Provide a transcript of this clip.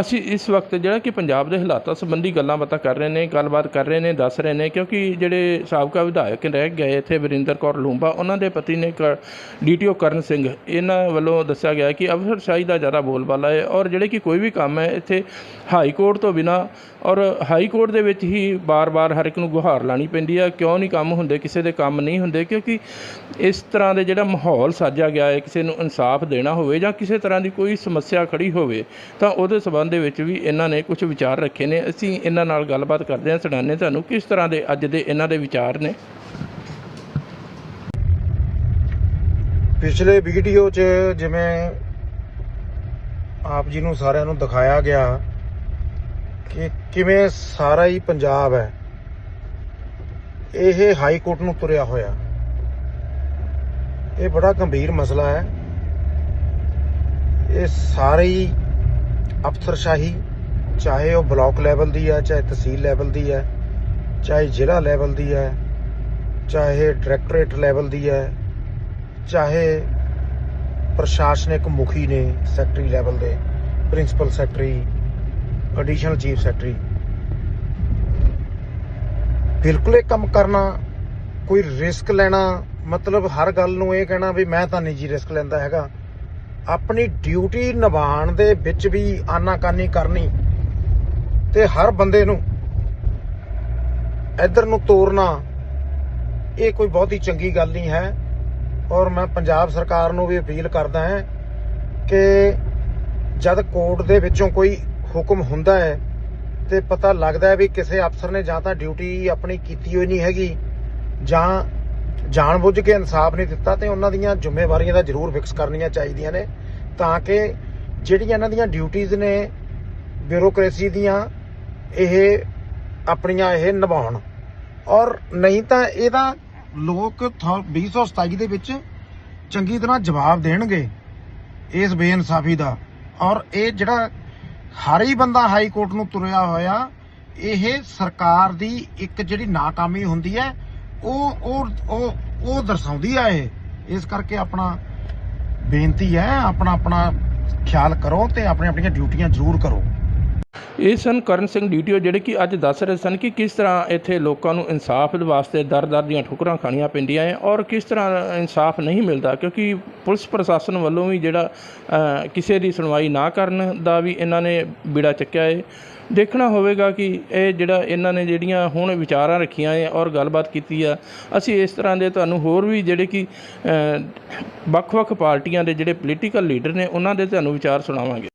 ਅਸੀਂ ਇਸ ਵਕਤ ਜਿਹੜਾ ਕਿ ਪੰਜਾਬ ਦੇ ਹਾਲਾਤਾਂ ਸੰਬੰਧੀ ਗੱਲਾਂ ਬਾਤਾਂ ਕਰ ਰਹੇ ਨੇ, ਗੱਲਬਾਤ ਕਰ ਰਹੇ ਨੇ, ਦੱਸ ਰਹੇ ਨੇ, ਕਿਉਂਕਿ ਜਿਹੜੇ ਸਾਬਕਾ ਵਿਧਾਇਕ ਰਹਿ ਗਏ ਇੱਥੇ ਵਰਿੰਦਰ ਕੌਰ ਲੂੰਬਾ, ਉਹਨਾਂ ਦੇ ਪਤੀ ਨੇ ਡੀਟੀਓ ਕਰਨ ਸਿੰਘ, ਇਹਨਾਂ ਵੱਲੋਂ ਦੱਸਿਆ ਗਿਆ ਕਿ ਅਫਸਰਸ਼ਾਹੀ ਦਾ ਜ਼ਿਆਦਾ ਬੋਲਬਾਲਾ ਹੈ ਔਰ ਜਿਹੜੇ ਕਿ ਕੋਈ ਵੀ ਕੰਮ ਹੈ, ਇੱਥੇ ਹਾਈ ਕੋਰਟ ਤੋਂ ਬਿਨਾ ਔਰ ਹਾਈ ਕੋਰਟ ਦੇ ਵਿੱਚ ਹੀ ਬਾਰ-ਬਾਰ ਹਰ ਇੱਕ ਨੂੰ ਗੁਹਾਰ ਲਾਣੀ ਪੈਂਦੀ ਹੈ, ਕਿਉਂ ਨਹੀਂ ਕੰਮ ਹੁੰਦੇ, ਕਿਸੇ ਦੇ ਕੰਮ ਨਹੀਂ ਹੁੰਦੇ, ਕਿਉਂਕਿ ਇਸ ਤਰ੍ਹਾਂ ਦੇ ਜਿਹੜਾ ਮਾਹੌਲ ਸਾਜਿਆ ਗਿਆ ਹੈ, ਕਿਸੇ ਨੂੰ ਇਨਸਾਫ ਦੇਣਾ ਹੋਵੇ ਜਾਂ ਕਿਸੇ ਤਰ੍ਹਾਂ ਦੀ ਕੋਈ ਸਮੱਸਿਆ ਖੜੀ ਹੋਵੇ, ਤਾਂ ਉਹਦੇ ਸਬੰਧ ਦੇ ਵਿੱਚ ਵੀ ਇਹਨਾਂ ਨੇ ਕੁਝ ਵਿਚਾਰ ਰੱਖੇ ਨੇ। ਅਸੀਂ ਇਹਨਾਂ ਨਾਲ ਗੱਲਬਾਤ ਕਰਦੇ ਹਾਂ। ਸੁਣਾਉਂਦੇ ਤੁਹਾਨੂੰ ਕਿਸ ਤਰ੍ਹਾਂ ਦੇ ਅੱਜ ਦੇ ਇਹਨਾਂ ਦੇ ਵਿਚਾਰ ਨੇ। ਪਿਛਲੇ ਵੀਡੀਓ 'ਚ ਜਿਵੇਂ ਆਪ ਜੀ ਨੂੰ ਸਾਰਿਆਂ ਨੂੰ ਦਿਖਾਇਆ ਗਿਆ ਕਿ ਕਿਵੇਂ ਸਾਰਾ ਹੀ ਪੰਜਾਬ ਹੈ। ਇਹ ਹਾਈ ਕੋਰਟ ਨੂੰ ਤੁਰਿਆ ਹੋਇਆ। ਇਹ ਬੜਾ ਗੰਭੀਰ ਮਸਲਾ ਹੈ। ਇਹ ਸਾਰੇ ਅਫਸਰਸ਼ਾਹੀ, ਚਾਹੇ ਉਹ ਬਲਾਕ ਲੈਵਲ ਦੀ ਹੈ, ਚਾਹੇ ਤਹਿਸੀਲ ਲੈਵਲ ਦੀ ਹੈ, ਚਾਹੇ ਜ਼ਿਲ੍ਹਾ ਲੈਵਲ ਦੀ ਹੈ, ਚਾਹੇ ਡਾਇਰੈਕਟੋਰੇਟ ਲੈਵਲ ਦੀ ਹੈ, ਚਾਹੇ ਪ੍ਰਸ਼ਾਸਨਿਕ ਮੁਖੀ ਨੇ, ਸੈਕਟਰੀ ਲੈਵਲ ਦੇ, principal secretary, additional chief secretary. ਬਿਲਕੁਲ ਇਹ ਕੰਮ ਕਰਨਾ, ਕੋਈ ਰਿਸਕ ਲੈਣਾ, ਮਤਲਬ ਹਰ ਗੱਲ ਨੂੰ ਇਹ ਕਹਿਣਾ ਵੀ ਮੈਂ ਤਾਂ ਨਹੀਂ ਜੀ ਰਿਸਕ ਲੈਂਦਾ ਹੈਗਾ। ਆਪਣੀ ਡਿਊਟੀ ਨਿਭਾਉਣ ਦੇ ਵਿੱਚ ਵੀ ਆਨਾਕਾਨੀ ਕਰਨੀ ਤੇ ਹਰ ਬੰਦੇ ਨੂੰ ਇੱਧਰ ਨੂੰ ਤੋਰਨਾ, ਇਹ ਕੋਈ ਬਹੁਤੀ ਚੰਗੀ ਗੱਲ ਨਹੀਂ ਹੈ। ਔਰ ਮੈਂ ਪੰਜਾਬ ਸਰਕਾਰ ਨੂੰ ਵੀ ਅਪੀਲ ਕਰਦਾ ਹਾਂ ਕਿ ਜਦ ਕੋਰਟ ਦੇ ਵਿੱਚੋਂ ਕੋਈ ਹੁਕਮ ਹੁੰਦਾ ਹੈ ਤੇ ਪਤਾ ਲੱਗਦਾ ਹੈ ਵੀ ਕਿਸੇ ਅਫਸਰ ਨੇ ਜਾਂ ਤਾਂ ਡਿਊਟੀ ਆਪਣੀ ਕੀਤੀ ਹੋਈ ਨਹੀਂ ਹੈਗੀ ਜਾਂ ਜਾਣਬੁੱਝ ਕੇ ਇਨਸਾਫ ਨਹੀਂ ਦਿੱਤਾ ਤੇ ਉਹਨਾਂ ਦੀਆਂ ਜ਼ਿੰਮੇਵਾਰੀਆਂ ਦਾ ਜ਼ਰੂਰ ਫਿਕਸ ਕਰਨੀਆਂ ਚਾਹੀਦੀਆਂ ਨੇ, ਤਾਂ ਕਿ ਜਿਹੜੀਆਂ ਇਹਨਾਂ ਦੀਆਂ ਡਿਊਟੀਆਂ ਨੇ ਬਿਊਰੋਕ੍ਰੇਸੀ ਦੀਆਂ, ਇਹ ਆਪਣੀਆਂ ਇਹ ਨਿਭਾਉਣ। ਔਰ ਨਹੀਂ ਤਾਂ ਇਹਦਾ ਲੋਕ ਥ- 2027 ਦੇ ਵਿੱਚ ਚੰਗੀ ਤਰ੍ਹਾਂ ਜਵਾਬ ਦੇਣਗੇ ਇਸ ਬੇਇਨਸਾਫੀ ਦਾ। ਔਰ ਇਹ ਜਿਹੜਾ ਹਰ ਹੀ ਬੰਦਾ ਹਾਈ ਕੋਰਟ ਨੂੰ ਤੁਰਿਆ ਹੋਇਆ, ਇਹ ਸਰਕਾਰ ਦੀ ਇੱਕ ਜਿਹੜੀ ਨਾਕਾਮੀ ਹੁੰਦੀ ਹੈ ਉਹ ਉਹ ਉਹ ਉਹ ਦਰਸਾਉਂਦੀ ਆ ਇਹ। ਇਸ ਕਰਕੇ ਆਪਣਾ ਬੇਨਤੀ ਹੈ, ਆਪਣਾ ਆਪਣਾ ਖਿਆਲ ਕਰੋ ਤੇ ਆਪਣੀ, ਆਪਣੀਆਂ ਡਿਊਟੀਆਂ ਜ਼ਰੂਰ ਕਰੋ। ਇਹ ਸਨ ਕਰਨ ਸਿੰਘ ਡੀਟੀਓ, ਜਿਹੜੇ ਕਿ ਅੱਜ ਦੱਸ ਰਹੇ ਸਨ ਕਿ ਕਿਸ ਤਰ੍ਹਾਂ ਇੱਥੇ ਲੋਕਾਂ ਨੂੰ ਇਨਸਾਫ ਦੇ ਵਾਸਤੇ ਦਰ-ਦਰ ਦੀਆਂ ਠੁਕਰਾਂ ਖਾਣੀਆਂ ਪੈਂਦੀਆਂ ਹੈ ਔਰ ਕਿਸ ਤਰ੍ਹਾਂ ਇਨਸਾਫ ਨਹੀਂ ਮਿਲਦਾ, ਕਿਉਂਕਿ ਪੁਲਿਸ ਪ੍ਰਸ਼ਾਸਨ ਵੱਲੋਂ ਵੀ ਜਿਹੜਾ ਕਿਸੇ ਦੀ ਸੁਣਵਾਈ ਨਾ ਕਰਨ ਦਾ ਵੀ ਇਹਨਾਂ ਨੇ ਬੀੜਾ ਚੱਕਿਆ ਹੈ ਦੇਖਣਾ ਹੋਵੇਗਾ ਕਿ ਇਹ ਜਿਹੜਾ ਇਹਨਾਂ ਨੇ ਜਿਹੜੀਆਂ ਹੁਣ ਵਿਚਾਰਾਂ ਰੱਖੀਆਂ ਹੈ ਔਰ ਗੱਲਬਾਤ ਕੀਤੀ ਆ, ਅਸੀਂ ਇਸ ਤਰ੍ਹਾਂ ਦੇ ਤੁਹਾਨੂੰ ਹੋਰ ਵੀ ਜਿਹੜੇ ਕਿ ਵੱਖ-ਵੱਖ ਪਾਰਟੀਆਂ ਦੇ ਜਿਹੜੇ ਪੋਲੀਟੀਕਲ ਲੀਡਰ ਨੇ, ਉਹਨਾਂ ਦੇ ਤੁਹਾਨੂੰ ਵਿਚਾਰ ਸੁਣਾਵਾਂਗੇ।